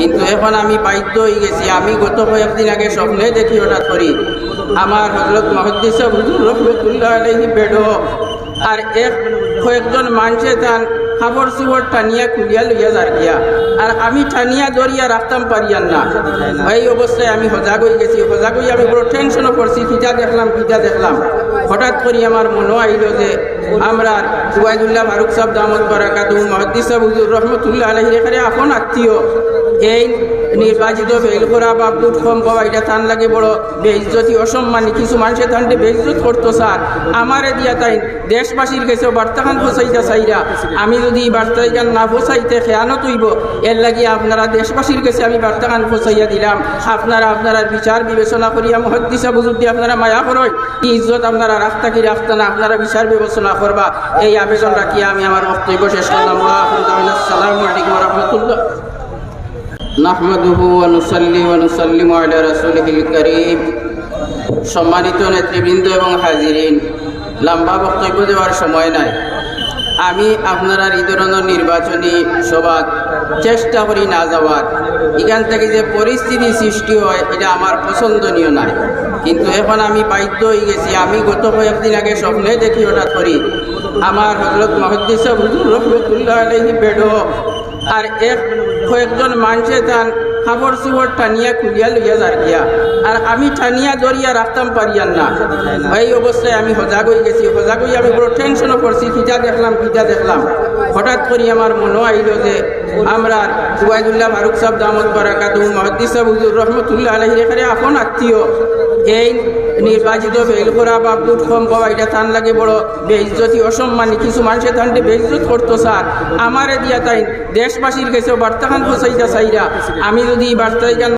কিন্তু এখন আমি বাধ্য হয়ে গেছি। আমি গত কয়েকদিন আগে স্বপ্নে দেখি হঠাৎ করি, আমার হজরত মহদ্দিস আলহি বেড আর এক কয়েকজন মানুষে তান খাবার চুবর টানিয়া খুলিয়া লইয়া যার গিয়া। আর আমি টানিয়া দরিয়া রাখতাম পারিয়ান না। এই অবস্থায় আমি সজাগ হয়ে গেছি। সজাগ হয়ে আমি বড় টেনশনও করছি কিতা দেখলাম কিতা দেখলাম। হঠাৎ করে আমার মনে আইল যে আমরা জুবাইদুল্লাহ ফারুক সাহেব দামদ বারাকাতু মহদ্দিস সাহেব হুজুর রহমতুল্লাহ আলহির এখানে আপন আত্মীয়। এই নির্বাচিত ফেল করা বা বুট কম পাওয়া এটা তান লাগে বড় বেইজ্জতি, অসম্মানী। কিছু মানুষের তানটে বেইজ্জত করতো, স্যার। আমারে দিয়া তাই দেশবাসীর কাছে বার্তাখান ফসাইতা চাইরা আমি যদি বার্তাখান না ফসাইতে খেয়ানো তুইব এর লাগি আপনারা দেশবাসীর কাছে আমি বার্তাখান ফসাইয়া দিলাম। আপনারা আপনারা বিচার বিবেচনা করিয়া বুজুর দিয়ে আপনারা মায়া করই ইজ্জত আপনারা রাখতা কি রাখতা না, আপনারা বিচার বিবেচনা করবা। এই আবেদন রাখিয়া আমি আমার বক্তব্য শেষ করলাম। আসসালামু আলাইকুম রহমতুল্লাহ। নাহমাদুহু ওয়া নুসাল্লি ওয়া নুসাল্লিমু আলা রাসূলিহিল কারীম। সম্মানিত নেতৃবৃন্দ এবং হাজিরিন, লম্বা বক্তব্য দেওয়ার সময় নাই। আমি আপনারা এই নির্বাচনী সভা চেষ্টা করি না যাওয়ার। এখান থেকে যে পরিস্থিতি সৃষ্টি হয়, এটা আমার পছন্দনীয় নাই। কিন্তু এখন আমি বাধ্য হয়ে গেছি, আমি গত কয়েকদিন আগে স্বপ্নে দেখি হঠাৎ করি, আমার হজরত মহদ্দিস হুজুর রহমতুল্লাহ বেড আর এক কয়েকজন মানুষে তান খাবর সুবর টানিয়া খুলিয়া লইয়া যার গিয়া আর আমি টানিয়া দরিয়া রাখতাম পারিয়ান না। এই অবস্থায় আমি সজাগ হয়ে গেছি। সজাগ হয়ে আমি বড় টেনশনও করছি কিতা দেখলাম কিতা দেখলাম। হঠাৎ করে আমার মনে আইল যে আমরা জুবাইদুল্লাহ ফারুক সাহ দামদ বারাকাত মহাদ্দি সাহ হুজুর রহমতুল্লাহ আলহির এখানে আপন আত্মীয়। এই নির্বাচিত ফেল করা বা বুট কম পাওয়া এটা তান লাগে বড় বেইজ্জতি, অসম্মানী, কিছু মানুষের তানটে বেইজ্জত করতো স্যার। আমারে দিয়া তাই দেশবাসীর কাছে বার্তাখান ফসাইতা চাইরা আমি যদি বার্তাখান